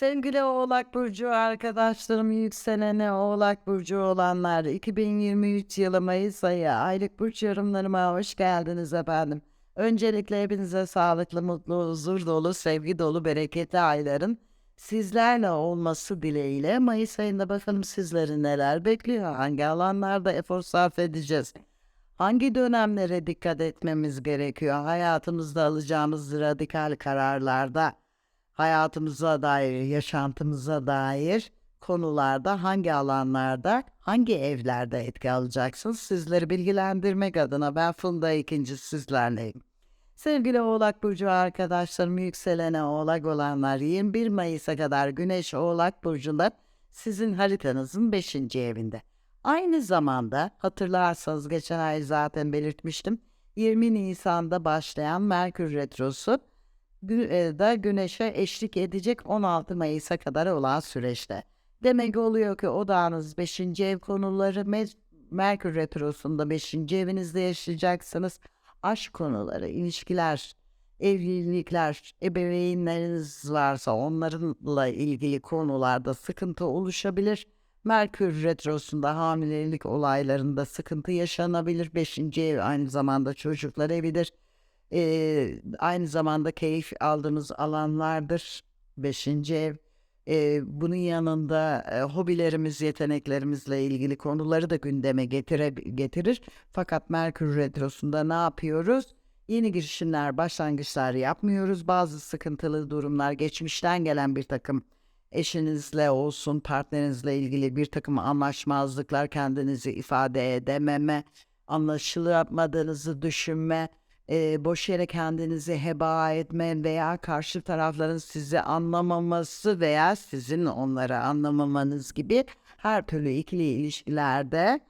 Sevgili Oğlak Burcu arkadaşlarım, yükselene Oğlak Burcu olanlar, 2023 yılı Mayıs ayı aylık burç yorumlarıma hoş geldiniz efendim. Öncelikle hepinize sağlıklı, mutlu, huzur dolu, sevgi dolu, bereketli ayların sizlerle olması dileğiyle Mayıs ayında bakalım sizleri neler bekliyor, hangi alanlarda efor sarf edeceğiz, hangi dönemlere dikkat etmemiz gerekiyor, hayatımızda alacağımız radikal kararlarda hayatımıza dair, yaşantımıza dair konularda hangi alanlarda, hangi evlerde etki alacaksınız? Sizleri bilgilendirmek adına ben Funda ikinci sizlerleyim. Sevgili Oğlak Burcu arkadaşlarım, yükselene Oğlak olanlar 21 Mayıs'a kadar Güneş Oğlak Burcu'nda sizin haritanızın 5. evinde. Aynı zamanda hatırlarsanız geçen ay zaten belirtmiştim. 20 Nisan'da başlayan Merkür Retrosu da Güneş'e eşlik edecek 16 Mayıs'a kadar olan süreçte. Demek oluyor ki odağınız 5. ev konuları Me- Merkür Retrosu'nda 5. evinizde yaşayacaksınız. Aşk konuları, ilişkiler, evlilikler, ebeveynleriniz varsa onlarla ilgili konularda sıkıntı oluşabilir. Merkür Retrosu'nda hamilelik olaylarında sıkıntı yaşanabilir. 5. ev aynı zamanda çocuklar evidir. Eee, aynı zamanda keyif aldığımız alanlardır. Beşinci ev. Eee, bunun yanında e, hobilerimiz, yeteneklerimizle ilgili konuları da gündeme getire, getirir. Fakat Merkür Retrosu'nda ne yapıyoruz? Yeni girişimler, başlangıçlar yapmıyoruz. Bazı sıkıntılı durumlar, geçmişten gelen bir takım eşinizle olsun, partnerinizle ilgili bir takım anlaşmazlıklar, kendinizi ifade edememe, anlaşılamadığınızı düşünme, eee, boş yere kendinizi heba etme veya karşı tarafların sizi anlamaması veya sizin onları anlamamanız gibi her türlü ikili ilişkilerde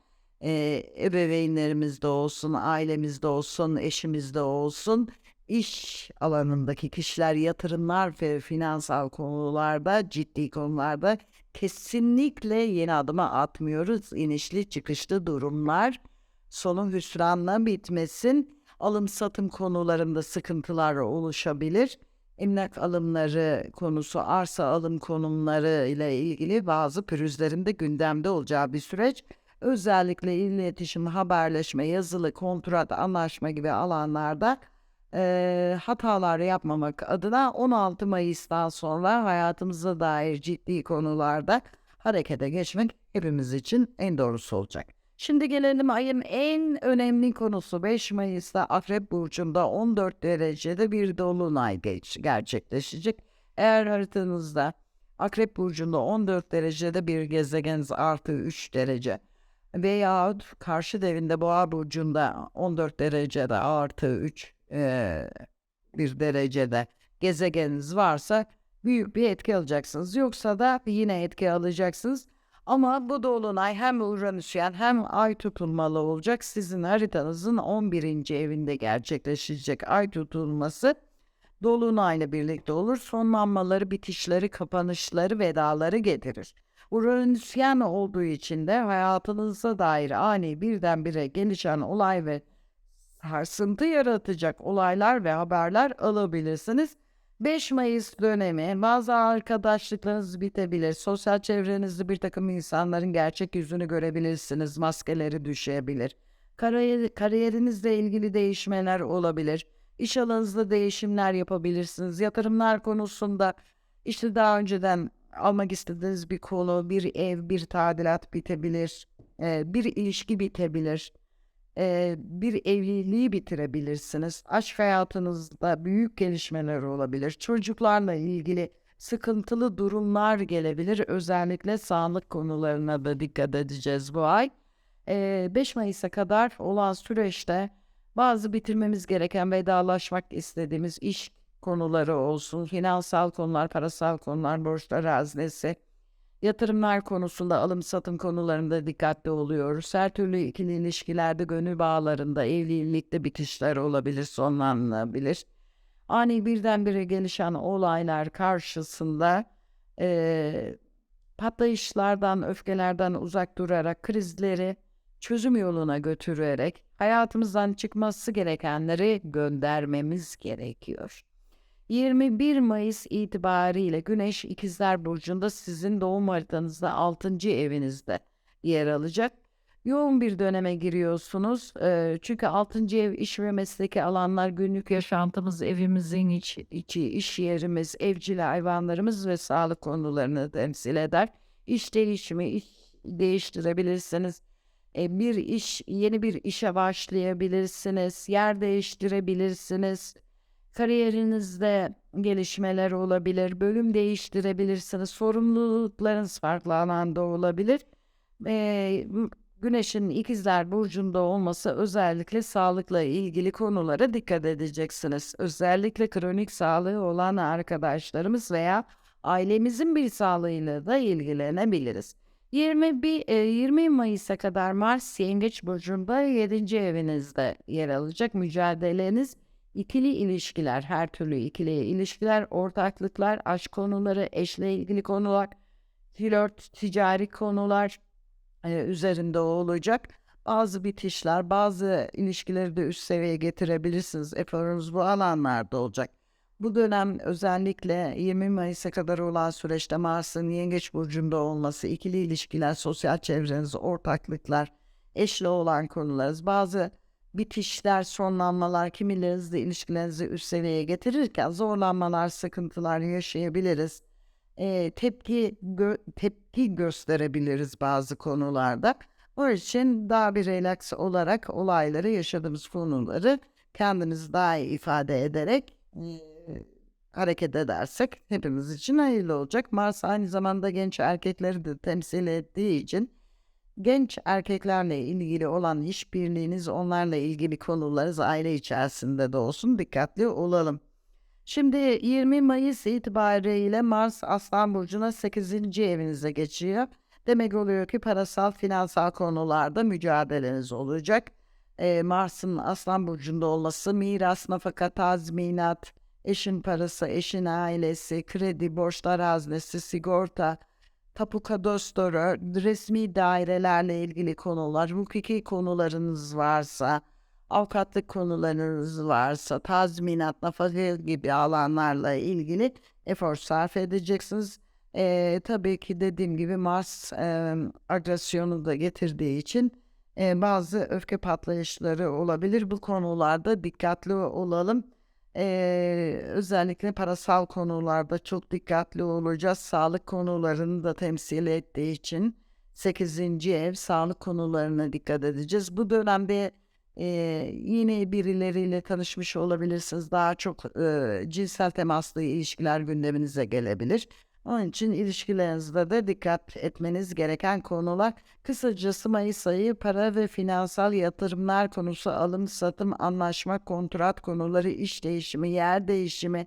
eee ebeveynlerimizde olsun, ailemizde olsun, eşimizde olsun, iş alanındaki kişiler yatırımlar ve finansal konularda, ciddi konularda kesinlikle yeni adıma atmıyoruz. İnişli çıkışlı durumlar sonu hüsranla bitmesin. Alım satım konularında sıkıntılar oluşabilir. Emlak alımları konusu, arsa alım konumları ile ilgili bazı pürüzlerin de gündemde olacağı bir süreç. Özellikle iletişim, haberleşme, yazılı, kontrat, anlaşma gibi alanlarda eee, hatalar yapmamak adına 16 Mayıs'tan sonra hayatımıza dair ciddi konularda harekete geçmek hepimiz için en doğrusu olacak. Şimdi gelelim ayın en önemli konusu 5 Mayıs'ta Akrep Burcu'nda 14 derecede bir dolunay gerçekleşecek. Eğer haritanızda Akrep Burcu'nda 14 derecede bir gezegeniniz artı 3 derece veyahut karşı devinde Boğa Burcu'nda 14 derecede artı 3 eee, bir derecede gezegeniniz varsa büyük bir etki alacaksınız. Yoksa da yine etki alacaksınız. Ama bu dolunay hem Uranüsyen hem Ay tutulmalı olacak. Sizin haritanızın 11. evinde gerçekleşecek Ay tutulması dolunayla birlikte olur. Sonlanmaları, bitişleri, kapanışları, vedaları getirir. Uranüsyen olduğu için de hayatınıza dair ani birdenbire gelişen olay ve sarsıntı yaratacak olaylar ve haberler alabilirsiniz. 5 Mayıs dönemi bazı arkadaşlıklarınız bitebilir. Sosyal çevrenizde bir takım insanların gerçek yüzünü görebilirsiniz. Maskeleri düşebilir. Kariyer, kariyerinizle ilgili değişmeler olabilir. İş alanınızda değişimler yapabilirsiniz. Yatırımlar konusunda işte daha önceden almak istediğiniz bir konu, bir ev, bir tadilat bitebilir. Ee, bir ilişki bitebilir eee, bir evliliği bitirebilirsiniz. Aşk hayatınızda büyük gelişmeler olabilir. Çocuklarla ilgili sıkıntılı durumlar gelebilir. Özellikle sağlık konularına da dikkat edeceğiz bu ay. Eee, 5 Mayıs'a kadar olan süreçte bazı bitirmemiz gereken vedalaşmak istediğimiz iş konuları olsun, finansal konular, parasal konular, borçlar haznesi, Yatırımlar konusunda, alım satım konularında dikkatli oluyoruz. Her türlü ikili ilişkilerde, gönül bağlarında, evlilikte bitişler olabilir, sonlanabilir. Ani birdenbire gelişen olaylar karşısında eee, patlayışlardan, öfkelerden uzak durarak krizleri çözüm yoluna götürerek hayatımızdan çıkması gerekenleri göndermemiz gerekiyor. 21 Mayıs itibariyle Güneş İkizler Burcu'nda sizin doğum haritanızda 6. evinizde yer alacak. Yoğun bir döneme giriyorsunuz. Çünkü 6. ev iş ve mesleki alanlar, günlük yaşantımız, evimizin iç, içi, iş yerimiz, evcil hayvanlarımız ve sağlık konularını temsil eder. İş değişimi, iş değiştirebilirsiniz. E, bir iş, yeni bir işe başlayabilirsiniz, yer değiştirebilirsiniz. Kariyerinizde gelişmeler olabilir, bölüm değiştirebilirsiniz, sorumluluklarınız farklı alanda olabilir. M- Güneşin ikizler burcunda olması özellikle sağlıkla ilgili konulara dikkat edeceksiniz. Özellikle kronik sağlığı olan arkadaşlarımız veya ailemizin bir sağlığıyla da ilgilenebiliriz. 21, e, 20 Mayıs'a kadar Mars Yengeç Burcu'nda 7. evinizde yer alacak. Mücadeleniz ikili ilişkiler, her türlü ikili ilişkiler, ortaklıklar, aşk konuları, eşle ilgili konular, flört, ticari konular e, üzerinde olacak. Bazı bitişler, bazı ilişkileri de üst seviyeye getirebilirsiniz. Eforunuz bu alanlarda olacak. Bu dönem özellikle 20 Mayıs'a kadar olan süreçte Mars'ın Yengeç Burcu'nda olması, ikili ilişkiler, sosyal çevreniz, ortaklıklar, eşle olan konularınız, bazı bitişler, sonlanmalar, kimilerinizle ilişkilerinizi üst seviyeye getirirken zorlanmalar, sıkıntılar yaşayabiliriz. Eee, tepki gö- tepki gösterebiliriz bazı konularda. O için daha bir relax olarak olayları, yaşadığımız konuları kendimizi daha iyi ifade ederek eee, hareket edersek hepimiz için hayırlı olacak. Mars aynı zamanda genç erkekleri de temsil ettiği için genç erkeklerle ilgili olan işbirliğiniz, onlarla ilgili konularınız aile içerisinde de olsun dikkatli olalım. Şimdi 20 Mayıs itibariyle Mars Aslan Burcu'na 8. evinize geçiyor. Demek oluyor ki parasal, finansal konularda mücadeleniz olacak. Ee, Mars'ın Aslan Burcu'nda olması miras, nafaka, tazminat, eşin parası, eşin ailesi, kredi, borçlar haznesi, sigorta, tapu kadastro, resmi dairelerle ilgili konular, hukuki konularınız varsa, avukatlık konularınız varsa, tazminat, nafaka gibi alanlarla ilgili efor sarf edeceksiniz. Eee, tabii ki dediğim gibi Mars eee, agresyonu da getirdiği için eee, bazı öfke patlayışları olabilir. Bu konularda dikkatli olalım. Eee, özellikle parasal konularda çok dikkatli olacağız. Sağlık konularını da temsil ettiği için 8. ev sağlık konularına dikkat edeceğiz. Bu dönemde eee, yine birileriyle tanışmış olabilirsiniz. Daha çok eee, cinsel temaslı ilişkiler gündeminize gelebilir. Onun için ilişkilerinizde de dikkat etmeniz gereken konular. Kısacası Mayıs ayı para ve finansal yatırımlar konusu, alım, satım, anlaşma, kontrat konuları, iş değişimi, yer değişimi,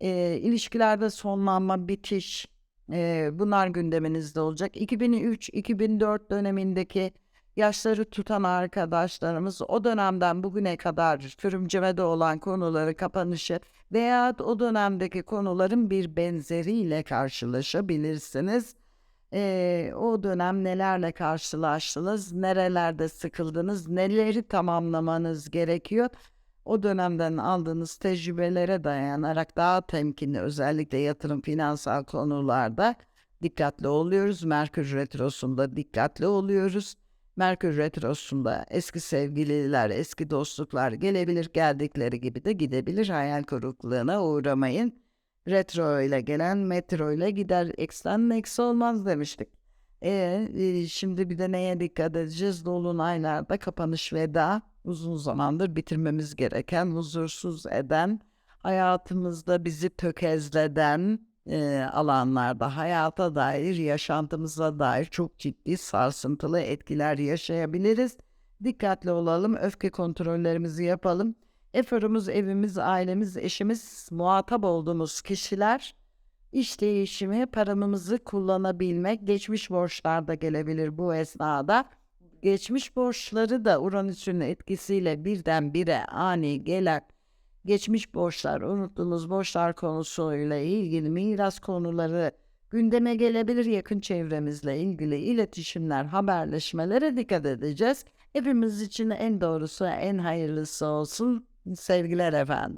eee, ilişkilerde sonlanma, bitiş, eee, bunlar gündeminizde olacak. 2003-2004 dönemindeki yaşları tutan arkadaşlarımız o dönemden bugüne kadar sürümcemede olan konuları kapanışı veya o dönemdeki konuların bir benzeriyle karşılaşabilirsiniz. Eee, o dönem nelerle karşılaştınız, nerelerde sıkıldınız, neleri tamamlamanız gerekiyor? O dönemden aldığınız tecrübelere dayanarak daha temkinli özellikle yatırım finansal konularda dikkatli oluyoruz. Merkür Retrosu'nda dikkatli oluyoruz. Merkür Retrosu'nda eski sevgililer, eski dostluklar gelebilir, geldikleri gibi de gidebilir. Hayal kırıklığına uğramayın. Retro ile gelen metro ile gider. X'ten eksi olmaz demiştik. E, e, şimdi bir de neye dikkat edeceğiz? Dolunaylarda kapanış veda uzun zamandır bitirmemiz gereken, huzursuz eden, hayatımızda bizi tökezleden e, alanlarda hayata dair, yaşantımıza dair çok ciddi sarsıntılı etkiler yaşayabiliriz. Dikkatli olalım, öfke kontrollerimizi yapalım. Eforumuz, evimiz, ailemiz, eşimiz, muhatap olduğumuz kişiler, iş değişimi, paramızı kullanabilmek, geçmiş borçlar da gelebilir bu esnada. Geçmiş borçları da Uranüs'ün etkisiyle birdenbire ani gelen geçmiş borçlar, unuttuğumuz borçlar konusuyla ilgili miras konuları gündeme gelebilir. Yakın çevremizle ilgili iletişimler, haberleşmelere dikkat edeceğiz. Hepimiz için en doğrusu, en hayırlısı olsun. Sevgiler efendim.